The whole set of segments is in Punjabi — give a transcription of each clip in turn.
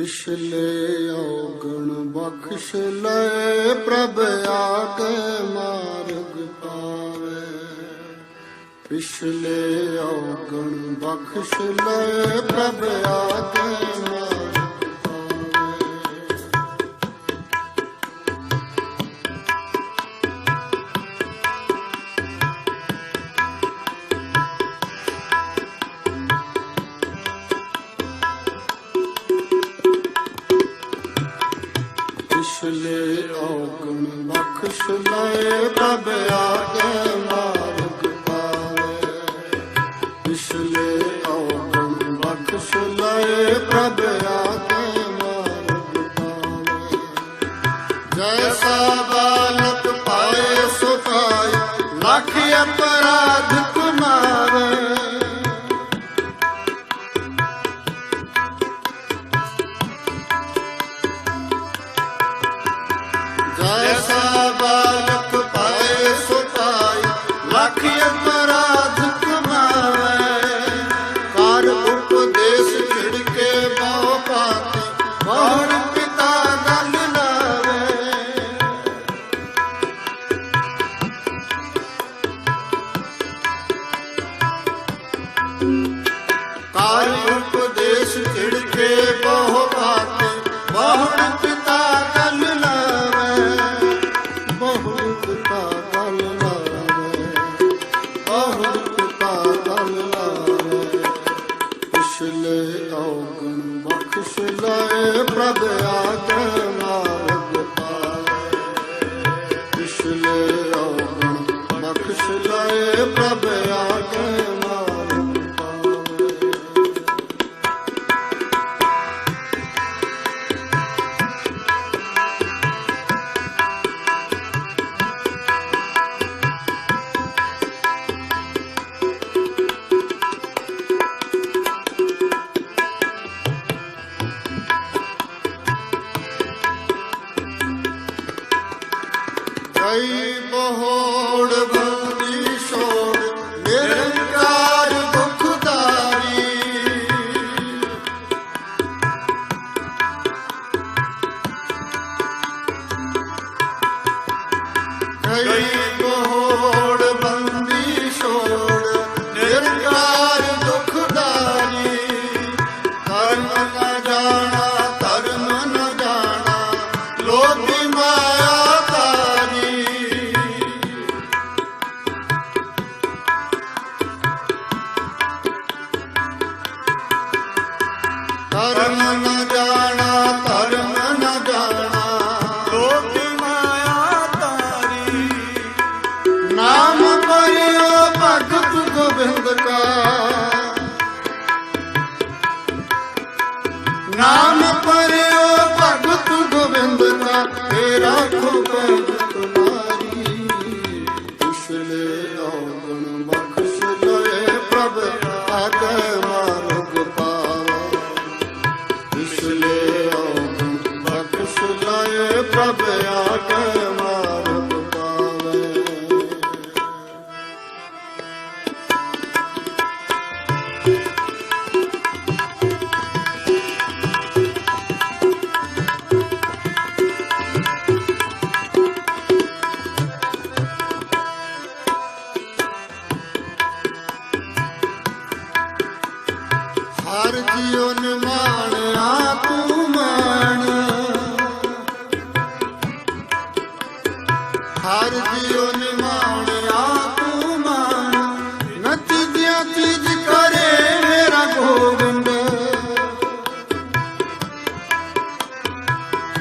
ਪਿਛਲੇ ਔਗਣ ਬਖਸ਼ ਲੈ ਪ੍ਰਭ ਆਕੇ ਮਾਰਗ ਪਾਵੇ। ਪਿਛਲੇ ਔਗਣ ਬਖਸ਼ ਲੈ ਪ੍ਰਭ ਆਕੇ ਕਈ ਬਹੋੜ ਜਿਉ ਨਿਮਾਣਿਆ ਤੂੰ ਮਾਣ। ਹਰ ਜਿਉ ਨਿਮਾਣਿਆ ਤੂੰ ਮਾਣ। ਨਤ ਜਿਆ ਤਿਜ ਕਰੇ ਮੇਰਾ ਗੋਬਿੰਦ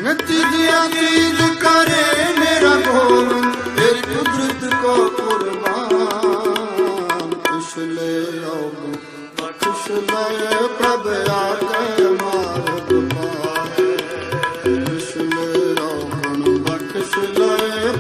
ਨਤ ਜਿਆ ਤਿਜ ਕਰੇ ਮੇਰਾ ਗੋਬਿੰਦ ਤੇਰੀ ਕੁਦਰਤ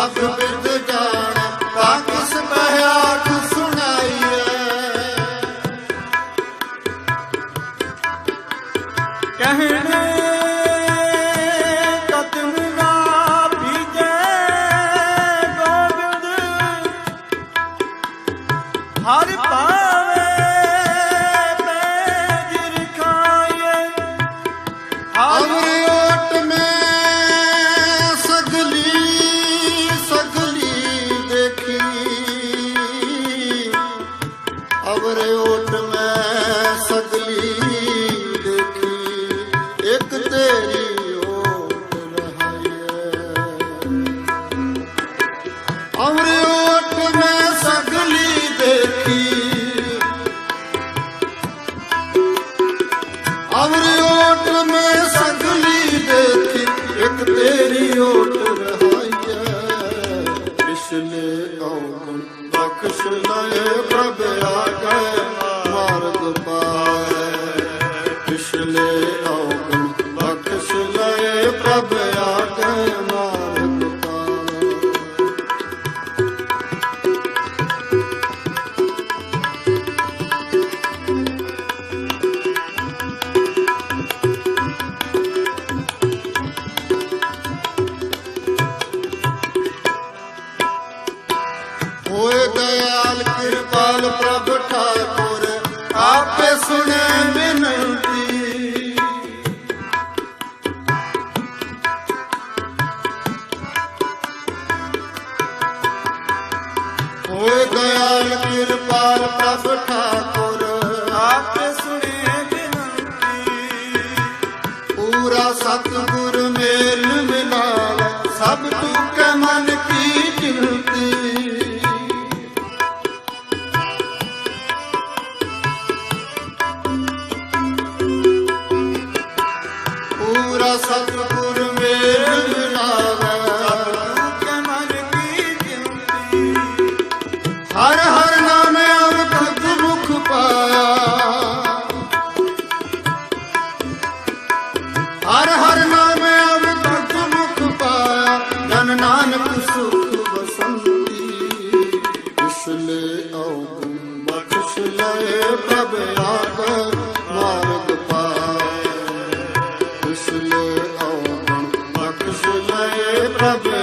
ਜਾਮੀ ਸਭ ਵਿਦ हम तू Abra.